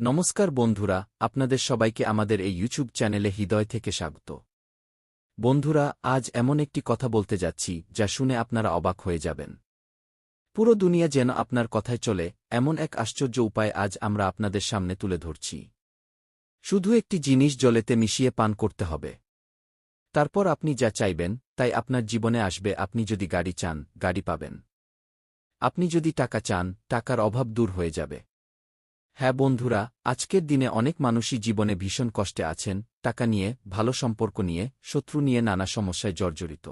নমস্কার বন্ধুরা, আপনাদের সবাইকে আমাদের এই ইউটিউব চ্যানেলে হৃদয় থেকে স্বাগত। বন্ধুরা, আজ এমন একটি কথা বলতে যাচ্ছি, যা শুনে আপনারা অবাক হয়ে যাবেন। পুরো দুনিয়া যেন আপনার কথায় চলে, এমন এক আশ্চর্য উপায় আজ আমরা আপনাদের সামনে তুলে ধরছি। শুধু একটি জিনিস জলেতে মিশিয়ে পান করতে হবে। তারপর আপনি যা চাইবেন, তাই আপনার জীবনে আসবে, আপনি যদি গাড়ি চান, গাড়ি পাবেন। আপনি যদি টাকা চান, টাকার অভাব দূর হয়ে যাবে। হ্যাঁ বন্ধুরা, আজকের দিনে অনেক মানুষই জীবনে ভীষণ কষ্টে আছেন, টাকা নিয়ে, ভালো সম্পর্ক নিয়ে, শত্রু নিয়ে নানা সমস্যায় জর্জরিত।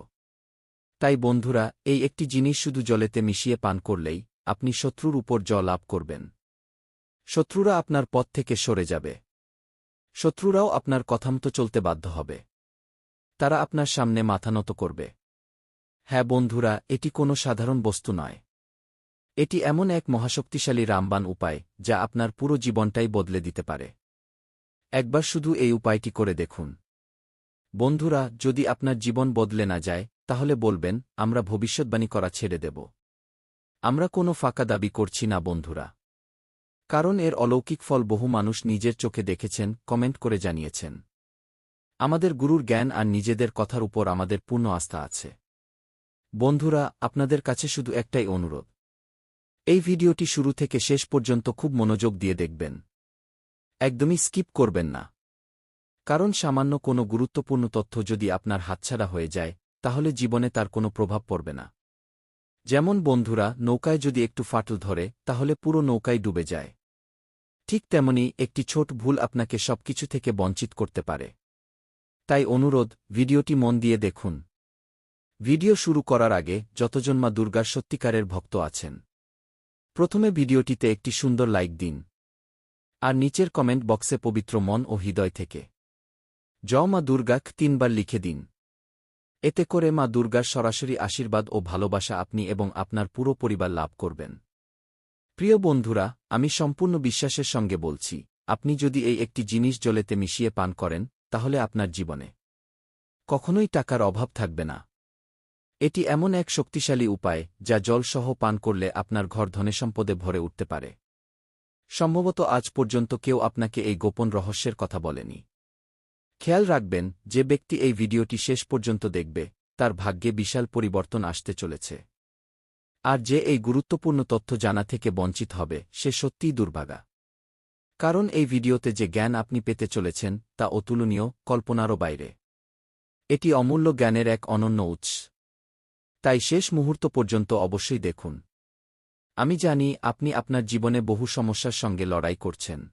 তাই বন্ধুরা, এই একটি জিনিস শুধু জলেতে মিশিয়ে পান করলেই আপনি শত্রুর উপর জল লাভ করবেন। শত্রুরা আপনার পথ থেকে সরে যাবে। শত্রুরাও আপনার কথামতো চলতে বাধ্য হবে। তারা আপনার সামনে মাথা নত করবে। হ্যাঁ বন্ধুরা, এটি কোনো সাধারণ বস্তু নয়। এটি এমন এক মহাশক্তিশালী রামবান উপায়, যা আপনার পুরো জীবনটাই বদলে দিতে পারে। একবার শুধু এই উপায়টি করে দেখুন। বন্ধুরা, যদি আপনার জীবন বদলে না যায়, তাহলে বলবেন, আমরা ভবিষ্যৎবাণী করা ছেড়ে দেব। আমরা কোনো ফাঁকা দাবি করছি না, বন্ধুরা। কারণ এর অলৌকিক ফল বহু মানুষ নিজের চোখে দেখেছেন, কমেন্ট করে জানিয়েছেন। আমাদের গুরুর জ্ঞান আর নিজেদের কথার উপর আমাদের পূর্ণ আস্থা আছে। বন্ধুরা, আপনাদের কাছে শুধু একটাই অনুরোধ। এই ভিডিওটি শুরু থেকে শেষ পর্যন্ত খুব মনোযোগ দিয়ে দেখবেন। একদমই স্কিপ করবেন না। কারণ সামান্য কোনো গুরুত্বপূর্ণ তথ্য যদি আপনার হাতছাড়া হয়ে যায়, তাহলে জীবনে তার কোনো প্রভাব পড়বে না। যেমন বন্ধুরা, নৌকায় যদি একটু ফাটল ধরে, তাহলে পুরো নৌকায় ডুবে যায়। ঠিক তেমনি একটি ছোট ভুল আপনাকে সবকিছু থেকে বঞ্চিত করতে পারে। তাই অনুরোধ, ভিডিওটি মন দিয়ে দেখুন। ভিডিও শুরু করার আগে যতজন মা দুর্গার সত্যিকারের ভক্ত আছেন প্রথমে ভিডিওটিতে একটি সুন্দর লাইক দিন। আর নিচের কমেন্ট বক্সে পবিত্র মন ও হৃদয় থেকে। জ মা দুর্গাক তিনবার লিখে দিন। এতে করে মা দুর্গার সরাসরি আশীর্বাদ ও ভালোবাসা আপনি এবং আপনার পুরো পরিবার লাভ করবেন। প্রিয় বন্ধুরা, আমি সম্পূর্ণ বিশ্বাসের সঙ্গে বলছি, আপনি যদি এই একটি জিনিস জলেতে মিশিয়ে পান করেন, তাহলে আপনার জীবনে কখনোই টাকার অভাব থাকবে না। এটি এমন এক শক্তিশালী উপায়, যা জলসহ পান করলে আপনার ঘর ধনে সম্পদে ভরে উঠতে পারে। সম্ভবত আজ পর্যন্ত কেউ আপনাকে এই গোপন রহস্যের কথা বলেনি। খেয়াল রাখবেন, যে ব্যক্তি এই ভিডিওটি শেষ পর্যন্ত দেখবে, তার ভাগ্যে বিশাল পরিবর্তন আসতে চলেছে। আর যে এই গুরুত্বপূর্ণ তথ্য জানা থেকে বঞ্চিত হবে, সে সত্যিই দুর্ভাগা। কারণ এই ভিডিওতে যে জ্ঞান আপনি পেতে চলেছেন, তা অতুলনীয়, কল্পনারও বাইরে। এটি অমূল্য জ্ঞানের এক অনন্য উৎস। তাই শেষ মুহূর্ত পর্যন্ত অবশ্যই দেখুন। আমি জানি আপনি আপনার জীবনে বহু সমস্যার সঙ্গে লড়াই করছেন।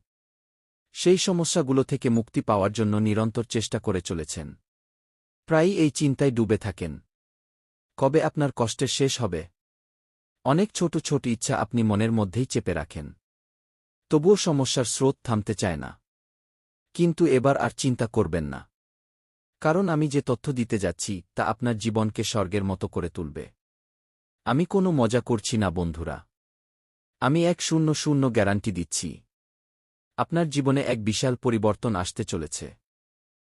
সেই সমস্যাগুলো থেকে মুক্তি পাওয়ার জন্য নিরন্তর চেষ্টা করে চলেছেন। প্রায়ই এই চিন্তায় ডুবে থাকেন। কবে আপনার কষ্টের শেষ হবে? অনেক ছোট ছোট ইচ্ছা আপনি মনের মধ্যেই চেপে রাখেন। তবুও সমস্যার স্রোত থামতে চায় না। কিন্তু এবার আর চিন্তা করবেন না। কারণ আমি যে তথ্য দিতে যাচ্ছি, তা আপনার জীবনকে স্বর্গের মতো করে তুলবে। আমি কোনো মজা করছি না, বন্ধুরা। আমি এক শূন্য শূন্য গ্যারান্টি দিচ্ছি। আপনার জীবনে এক বিশাল পরিবর্তন আসতে চলেছে।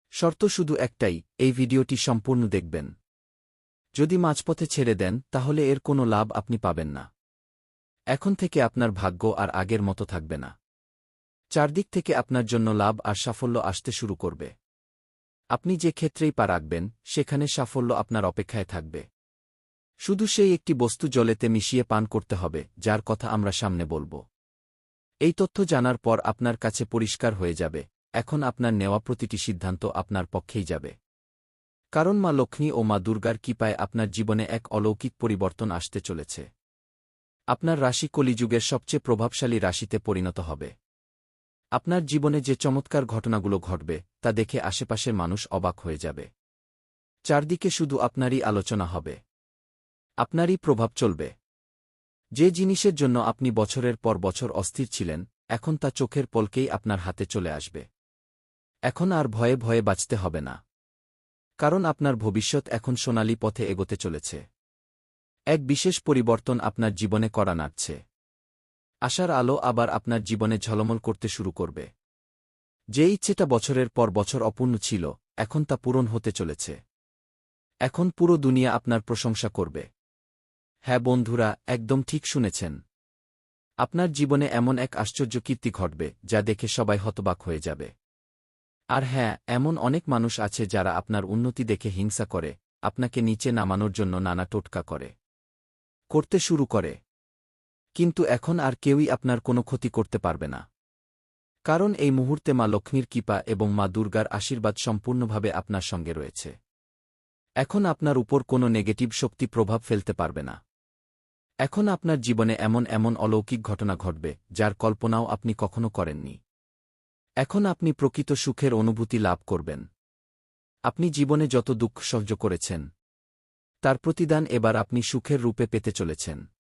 শর্ত শুধু একটাই, এই ভিডিওটি সম্পূর্ণ দেখবেন। যদি মাঝপথে ছেড়ে দেন, তাহলে এর কোনো লাভ আপনি পাবেন না। এখন থেকে আপনার ভাগ্য আর আগের মতো থাকবে না। চারদিক থেকে আপনার জন্য লাভ আর সাফল্য আসতে শুরু করবে। আপনি যে ক্ষেত্রেই পা রাখবেন, সেখানে সাফল্য আপনার অপেক্ষায় থাকবে। শুধু সেই একটি বস্তু জলেতে মিশিয়ে পান করতে হবে, যার কথা আমরা সামনে বলব। এই তথ্য জানার পর আপনার কাছে পরিষ্কার হয়ে যাবে, এখন আপনার নেওয়া প্রতিটি সিদ্ধান্ত আপনার পক্ষেই যাবে। কারণ মা লক্ষ্মী ও মা দুর্গার কৃপায় আপনার জীবনে এক অলৌকিক পরিবর্তন আসতে চলেছে। আপনার রাশি কলিযুগের সবচেয়ে প্রভাবশালী রাশিতে পরিণত হবে। আপনার জীবনে যে চমৎকার ঘটনাগুলো ঘটবে, তা দেখে আশেপাশের মানুষ অবাক হয়ে যাবে। চারদিকে শুধু আপনারই আলোচনা হবে। আপনারই প্রভাব চলবে। যে জিনিসের জন্য আপনি বছরের পর বছর অস্থির ছিলেন, এখন তা চোখের পলকেই আপনার হাতে চলে আসবে। এখন আর ভয়ে ভয়ে বাঁচতে হবে না। কারণ আপনার ভবিষ্যৎ এখন সোনালী পথে এগোতে চলেছে। এক বিশেষ পরিবর্তন আপনার জীবনে করা নাড়ছে আশার আলো আবার আপনার জীবনে ঝলমল করতে শুরু করবে। যে ইচ্ছেটা বছরের পর বছর অপূর্ণ ছিল, এখন তা পূরণ হতে চলেছে। এখন পুরো দুনিয়া আপনার প্রশংসা করবে। হ্যাঁ বন্ধুরা, একদম ঠিক শুনেছেন। আপনার জীবনে এমন এক আশ্চর্য কীর্তি ঘটবে, যা দেখে সবাই হতবাক হয়ে যাবে। আর হ্যাঁ এমন অনেক মানুষ আছে যারা আপনার উন্নতি দেখে হিংসা করে, আপনাকে নিচে নামানোর জন্য নানা টোটকা করে। করতে শুরু করে। কিন্তু এখন আর কেউই আপনার কোনো ক্ষতি করতে পারবে না। কারণ এই মুহূর্তে মা লক্ষ্মীর কৃপা এবং মা দুর্গার আশীর্বাদ সম্পূর্ণভাবে আপনার সঙ্গে রয়েছে। এখন আপনার উপর কোনো নেগেটিভ শক্তি প্রভাব ফেলতে পারবে না। এখন আপনার জীবনে এমন এমন অলৌকিক ঘটনা ঘটবে, যার কল্পনাও আপনি কখনো করেননি। এখন আপনি প্রকৃত সুখের অনুভূতি লাভ করবেন। আপনি জীবনে যত দুঃখ সহ্য করেছেন, তার প্রতিদান এবার আপনি সুখের রূপে পেতে চলেছেন।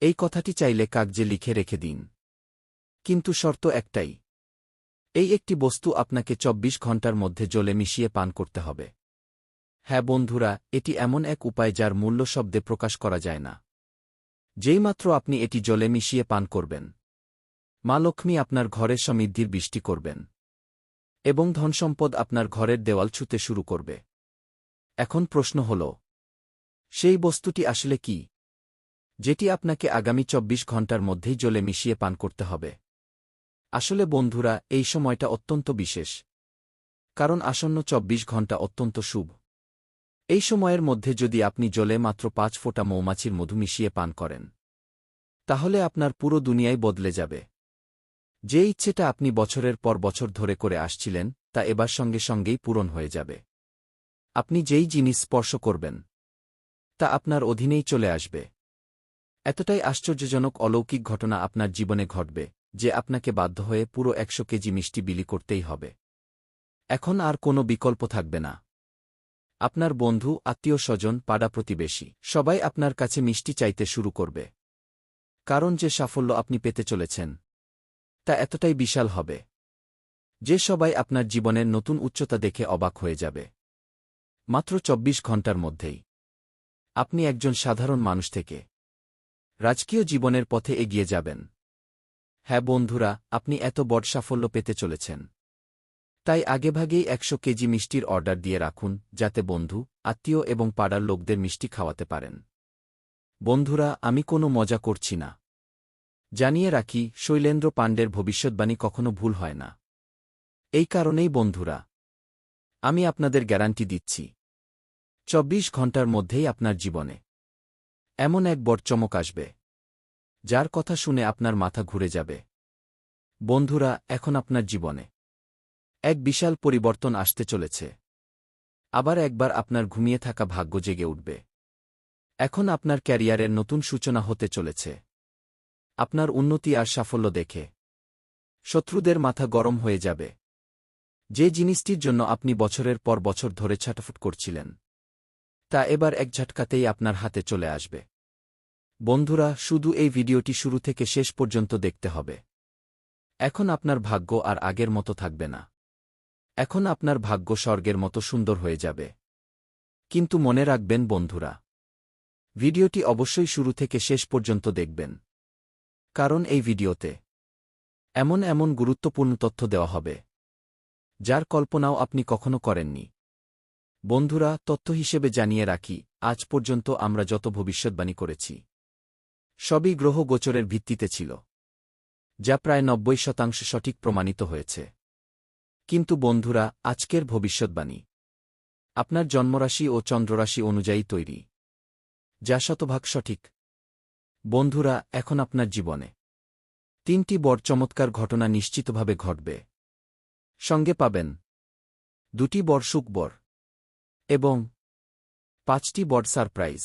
এই কথাটি চাইলে কাগজে লিখে রেখে দিন। কিন্তু শর্ত একটাই। এই একটি বস্তু আপনাকে ২৪ ঘণ্টার মধ্যে জলে মিশিয়ে পান করতে হবে। হ্যাঁ বন্ধুরা, এটি এমন এক উপায় যার মূল্য শব্দে প্রকাশ করা যায় না। যেইমাত্র আপনি এটি জলে মিশিয়ে পান করবেন। মা লক্ষ্মী আপনার ঘরে সমৃদ্ধির বৃষ্টি করবেন। এবং ধনসম্পদ আপনার ঘরের দেওয়াল ছুতে শুরু করবে। এখন প্রশ্ন হল, সেই বস্তুটি আসলে কি? যেটি আপনাকে আগামী ২৪ ঘণ্টার মধ্যেই জলে মিশিয়ে পান করতে হবে। আসলে বন্ধুরা, এই সময়টা অত্যন্ত বিশেষ। কারণ আসন্ন ২৪ ঘণ্টা অত্যন্ত শুভ। এই সময়ের মধ্যে যদি আপনি জলে মাত্র পাঁচ ফোঁটা মৌমাছির মধু মিশিয়ে পান করেন, তাহলে আপনার পুরো দুনিয়াই বদলে যাবে। যে ইচ্ছেটা আপনি বছরের পর বছর ধরে করে আসছিলেন, তা এবার সঙ্গে সঙ্গেই পূরণ হয়ে যাবে। আপনি যেই জিনিস স্পর্শ করবেন, তা আপনার অধীনেই চলে আসবে। এতটাই আশ্চর্যজনক অলৌকিক ঘটনা আপনার জীবনে ঘটবে, যে আপনাকে বাধ্য হয়ে পুরো একশো কেজি মিষ্টি বিলি করতেই হবে। এখন আর কোনো বিকল্প থাকবে না। আপনার বন্ধু, আত্মীয় স্বজন, পাড়া প্রতিবেশী, সবাই আপনার কাছে মিষ্টি চাইতে শুরু করবে। কারণ যে সাফল্য আপনি পেতে চলেছেন, তা এতটাই বিশাল হবে, যে সবাই আপনার জীবনের নতুন উচ্চতা দেখে অবাক হয়ে যাবে। মাত্র ২৪ ঘণ্টার মধ্যেই। আপনি একজন সাধারণ মানুষ থেকে রাজকীয় জীবনের পথে এগিয়ে যাবেন। হ্যাঁ বন্ধুরা, আপনি এত বড় সাফল্য পেতে চলেছেন। তাই আগেভাগেই একশো কেজি মিষ্টির অর্ডার দিয়ে রাখুন, যাতে বন্ধু, আত্মীয় এবং পাড়ার লোকদের মিষ্টি খাওয়াতে পারেন। বন্ধুরা, আমি কোনো মজা করছি না। জানিয়ে রাখি, শৈলেন্দ্র পাণ্ডের ভবিষ্যৎবাণী কখনো ভুল হয় না। এই কারণেই বন্ধুরা, আমি আপনাদের গ্যারান্টি দিচ্ছি। চব্বিশ ঘণ্টার মধ্যেই আপনার জীবনে। এমন এক বড় চমক আসবে, যার কথা শুনে আপনার মাথা ঘুরে যাবে। বন্ধুরা, এখন আপনার জীবনে এক বিশাল পরিবর্তন আসতে চলেছে। আবার একবার আপনার ঘুমিয়ে থাকা ভাগ্য জেগে উঠবে। এখন আপনার ক্যারিয়ারের নতুন সূচনা হতে চলেছে। আপনার উন্নতি আর সাফল্য দেখে শত্রুদের মাথা গরম হয়ে যাবে। যে জিনিসটির জন্য আপনি বছরের পর বছর ধরে ছাটাফুট করছিলেন তা এবার এক ঝটকাতেই আপনার হাতে চলে আসবে। বন্ধুরা, শুধু এই ভিডিওটি শুরু থেকে শেষ পর্যন্ত দেখতে হবে। এখন আপনার ভাগ্য আর আগের মতো থাকবে না। এখন আপনার ভাগ্য স্বর্গের মতো সুন্দর হয়ে যাবে। কিন্তু মনে রাখবেন, বন্ধুরা, ভিডিওটি অবশ্যই শুরু থেকে শেষ পর্যন্ত দেখবেন। কারণ এই ভিডিওতে এমন এমন গুরুত্বপূর্ণ তথ্য দেওয়া হবে, যার কল্পনাও আপনি কখনো করেননি। বন্ধুরা, তথ্য হিসেবে জানিয়ে রাখি, আজ পর্যন্ত আমরা যত ভবিষ্যৎবাণী করেছি, সবই গ্রহ গোচরের ভিত্তিতে ছিল, যা প্রায় নব্বই শতাংশ সঠিক প্রমাণিত হয়েছে। কিন্তু বন্ধুরা, আজকের ভবিষ্যৎবাণী, আপনার জন্মরাশি ও চন্দ্ররাশি অনুযায়ী তৈরি, যা শতভাগ সঠিক। বন্ধুরা, এখন আপনার জীবনে তিনটি বড় চমৎকার ঘটনা নিশ্চিতভাবে ঘটবে। সঙ্গে পাবেন দুটি বড় সুখবর এবং পাঁচটি বড় সারপ্রাইজ।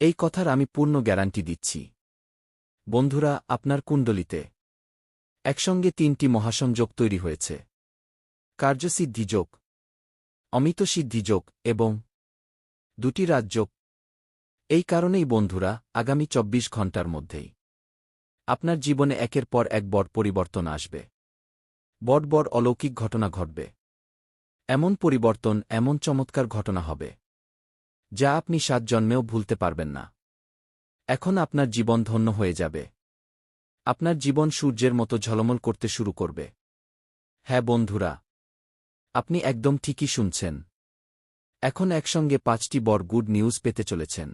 এই কথার আমি পূর্ণ গ্যারান্টি দিচ্ছি। বন্ধুরা, আপনার কুণ্ডলিতে একসঙ্গে তিনটি মহাসংযোগ তৈরি হয়েছে। কার্যসিদ্ধিযোগ অমিতসিদ্ধিযোগ এবং দুটি রাজযোগ এই কারণেই বন্ধুরা, আগামী ২৪ ঘণ্টার মধ্যেই আপনার জীবনে একের পর এক বড় পরিবর্তন আসবে। বড় বড় অলৌকিক ঘটনা ঘটবে। এমন পরিবর্তন, এমন চমৎকার ঘটনা হবে, যা আপনি সাত জন্মেও ভুলতে পারবেন না। এখন আপনার জীবন ধন্য হয়ে যাবে। আপনার জীবন সূর্যের মতো ঝলমল করতে শুরু করবে। হ্যাঁ বন্ধুরা, আপনি একদম ঠিকই শুনছেন। এখন একসঙ্গে পাঁচটি বড় গুড নিউজ পেতে চলেছেন।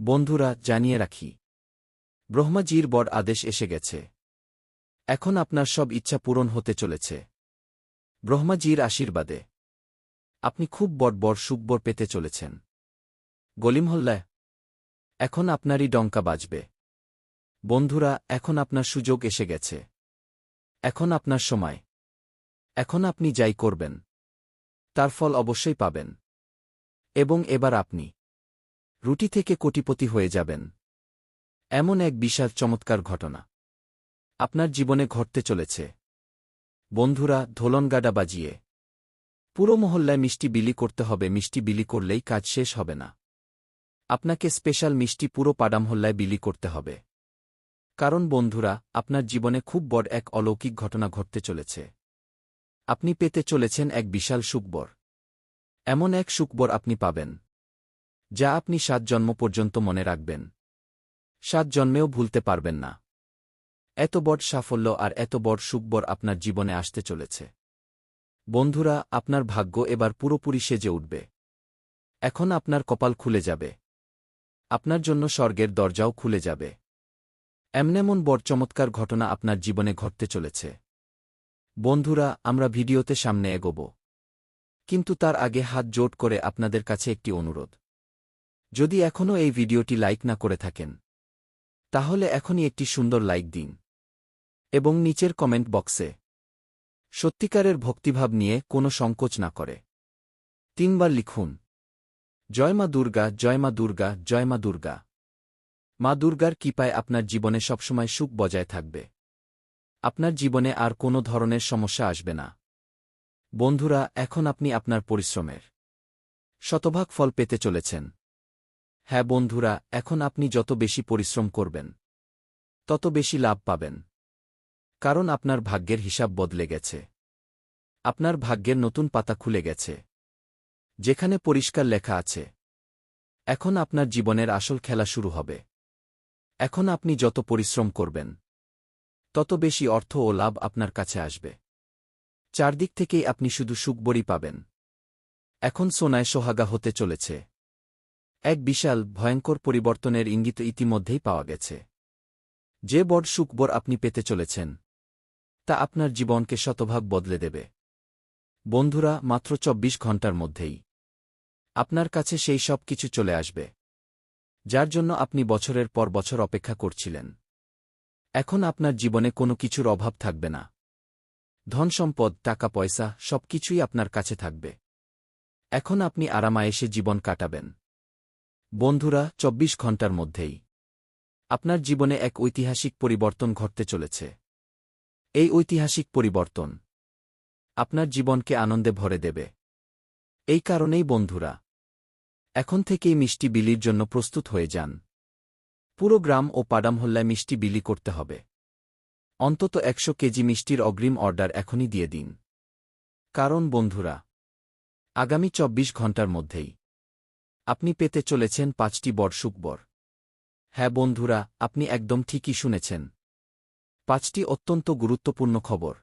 বন্ধুরা, জানিয়ে রাখি, ব্রহ্মাজির বড় আদেশ এসে গেছে। এখন আপনার সব ইচ্ছা পূরণ হতে চলেছে। ব্রহ্মাজির আশীর্বাদে। আপনি খুব বড় সুখবর পেতে চলেছেন। গলিমহল্লায়, এখন আপনারই ডঙ্কা বাজবে। বন্ধুরা, এখন আপনার সুযোগ এসে গেছে। এখন আপনার সময়। এখন আপনি যাই করবেন। তার ফল অবশ্যই পাবেন। এবং এবার আপনি রুটি থেকে কোটিপতি হয়ে যাবেন। এমন এক বিশাল চমৎকার ঘটনা। আপনার জীবনে ঘটতে চলেছে। বন্ধুরা, ধোলনগাডা বাজিয়ে। পুরো মহল্লায় মিষ্টি বিলি করতে হবে, মিষ্টি বিলি করলেই কাজ শেষ হবে না। আপনাকে স্পেশাল মিষ্টি পুরো পাডামহল্লায় বিলি করতে হবে। কারণ বন্ধুরা, আপনার জীবনে খুব বড় এক অলৌকিক ঘটনা ঘটতে চলেছে। আপনি পেতে চলেছেন এক বিশাল সুকবর এমন এক সুকবর আপনি পাবেন, যা আপনি সাত জন্ম পর্যন্ত মনে রাখবেন। সাত জন্মেও ভুলতে পারবেন না। এত বড় সাফল্য আর এত বড় সুকবর আপনার জীবনে আসতে চলেছে। বন্ধুরা, আপনার ভাগ্য এবার পুরোপুরি সেজে উঠবে। এখন আপনার কপাল খুলে যাবে। আপনার জন্য স্বর্গের দরজাও খুলে যাবে। এমনেমন বড় চমৎকার ঘটনা আপনার জীবনে ঘটতে চলেছে। বন্ধুরা, আমরা ভিডিওতে সামনে এগোব। কিন্তু তার আগে হাত জোট করে আপনাদের কাছে একটি অনুরোধ। যদি এখনও এই ভিডিওটি লাইক না করে থাকেন, তাহলে এখনই একটি সুন্দর লাইক দিন। এবং নিচের কমেন্ট বক্সে সত্যিকারের ভক্তিভাব নিয়ে কোনো সংকোচ না করে। তিনবার লিখুন, জয় মা দুর্গা, জয় মা দুর্গা, জয় মা দুর্গা। মা দুর্গার কৃপায় আপনার জীবনে সবসময় সুখ বজায় থাকবে। আপনার জীবনে আর কোনো ধরনের সমস্যা আসবে না। বন্ধুরা, এখন আপনি আপনার পরিশ্রমের শতভাগ ফল পেতে চলেছেন। হ্যাঁ বন্ধুরা, এখন আপনি যত বেশি পরিশ্রম করবেন, তত বেশি লাভ পাবেন। কারণ আপনার ভাগ্যের হিসাব বদলে গেছে। আপনার ভাগ্যের নতুন পাতা খুলে গেছে। যেখানে পরিষ্কার লেখা আছে, এখন আপনার জীবনের আসল খেলা শুরু হবে। এখন আপনি যত পরিশ্রম করবেন, তত বেশি অর্থ ও লাভ আপনার কাছে আসবে। চারদিক থেকেই আপনি শুধু সুখবরই পাবেন। এখন সোনায় সোহাগা হতে চলেছে। এক বিশাল, ভয়ঙ্কর পরিবর্তনের ইঙ্গিত ইতিমধ্যেই পাওয়া গেছে। যে বড় সুখবর আপনি পেতে চলেছেন তা আপনার জীবনকে শতভাগ বদলে দেবে। বন্ধুরা, মাত্র চব্বিশ ঘণ্টার মধ্যেই আপনার কাছে সেই সব কিছু চলে আসবে, যার জন্য আপনি বছরের পর বছর অপেক্ষা করছিলেন। এখন আপনার জীবনে কোনো কিছুর অভাব থাকবে না। ধন সম্পদ, টাকা পয়সা, সব কিছুই আপনার কাছে থাকবে। এখন আপনি আরামায়েসে জীবন কাটাবেন। বন্ধুরা, চব্বিশ ঘণ্টার মধ্যেই আপনার জীবনে এক ঐতিহাসিক পরিবর্তন ঘটতে চলেছে। এই ঐতিহাসিক পরিবর্তন আপনার জীবনকে আনন্দে ভরে দেবে। এই কারণেই বন্ধুরা, এখন থেকেই মিষ্টি বিলির জন্য প্রস্তুত হয়ে যান। পুরো গ্রাম ও পাডামহল্লায় মিষ্টি বিলি করতে হবে। অন্তত একশো কেজি মিষ্টির অগ্রিম অর্ডার এখনই দিয়ে দিন। কারণ বন্ধুরা, আগামী চব্বিশ ঘণ্টার মধ্যেই আপনি পেতে চলেছেন পাঁচটি সুকবর হ্যাঁ বন্ধুরা, আপনি একদম ঠিকই শুনেছেন। পাঁচটি অত্যন্ত গুরুত্বপূর্ণ খবর।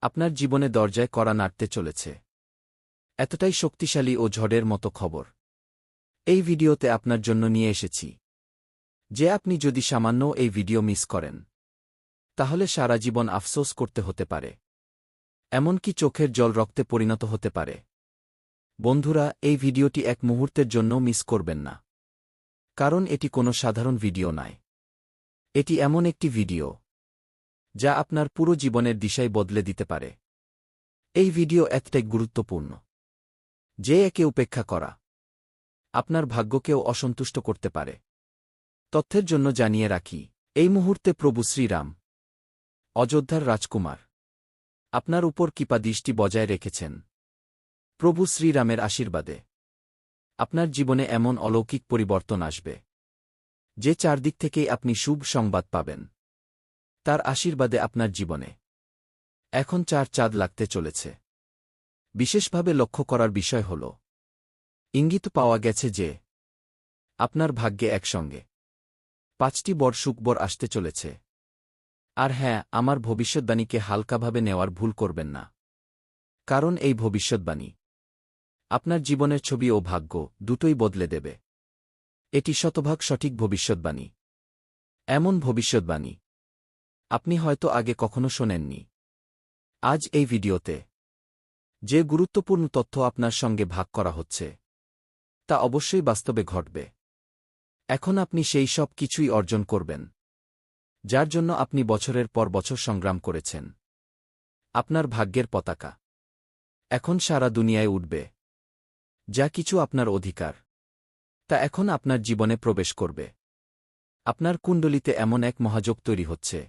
আপনার জীবনে দরজায় করা নাড়তে চলেছে। এতটাই শক্তিশালী ও ঝড়ের মতো খবর। এই ভিডিওতে আপনার জন্য নিয়ে এসেছি। যে আপনি যদি সামান্য এই ভিডিও মিস করেন, তাহলে সারা জীবন আফসোস করতে হতে পারে। এমনকি চোখের জল রক্তে পরিণত হতে পারে। বন্ধুরা, এই ভিডিওটি এক মুহূর্তের জন্য মিস করবেন না। কারণ এটি কোনো সাধারণ ভিডিও নয়। এটি এমন একটি ভিডিও। যা আপনার পুরো জীবনের দিশাই বদলে দিতে পারে। এই ভিডিও এতটাই গুরুত্বপূর্ণ। যে একে উপেক্ষা করা। আপনার ভাগ্যকেও অসন্তুষ্ট করতে পারে। তথ্যের জন্য জানিয়ে রাখি, এই মুহূর্তে প্রভু শ্রীরাম। অযোধ্যার রাজকুমার। আপনার উপর কিপা দৃষ্টি বজায় রেখেছেন। প্রভু শ্রীরামের আশীর্বাদে। আপনার জীবনে এমন অলৌকিক পরিবর্তন আসবে। যে চারদিক থেকেই আপনি শুভ সংবাদ পাবেন। তার আশীর্বাদে আপনার জীবনে। এখন চার চাঁদ লাগতে চলেছে। বিশেষভাবে লক্ষ্য করার বিষয় হল, ইঙ্গিত পাওয়া গেছে যে, আপনার ভাগ্যে একসঙ্গে। পাঁচটি বড় সুকবর আসতে চলেছে। আর হ্যাঁ আমার ভবিষ্যৎবাণীকে হালকাভাবে নেওয়ার ভুল করবেন না। কারণ এই ভবিষ্যৎবাণী, আপনার জীবনের ছবি ও ভাগ্য দুটোই বদলে দেবে। এটি শতভাগ সঠিক ভবিষ্যৎবাণী। এমন ভবিষ্যৎবাণী আপনি হয়তো আগে কখনো শোনেননি। আজ এই ভিডিওতে যে গুরুত্বপূর্ণ তথ্য আপনার সঙ্গে ভাগ করা হচ্ছে, তা অবশ্যই বাস্তবে ঘটবে। এখন আপনি সেই সব কিছুই অর্জন করবেন, যার জন্য আপনি বছরের পর বছর সংগ্রাম করেছেন। আপনার ভাগ্যের পতাকা এখন সারা দুনিয়ায় উঠবে, যা কিছু আপনার অধিকার, তা এখন আপনার জীবনে প্রবেশ করবে। আপনার কুণ্ডলিতে এমন এক মহাযোগ তৈরি হচ্ছে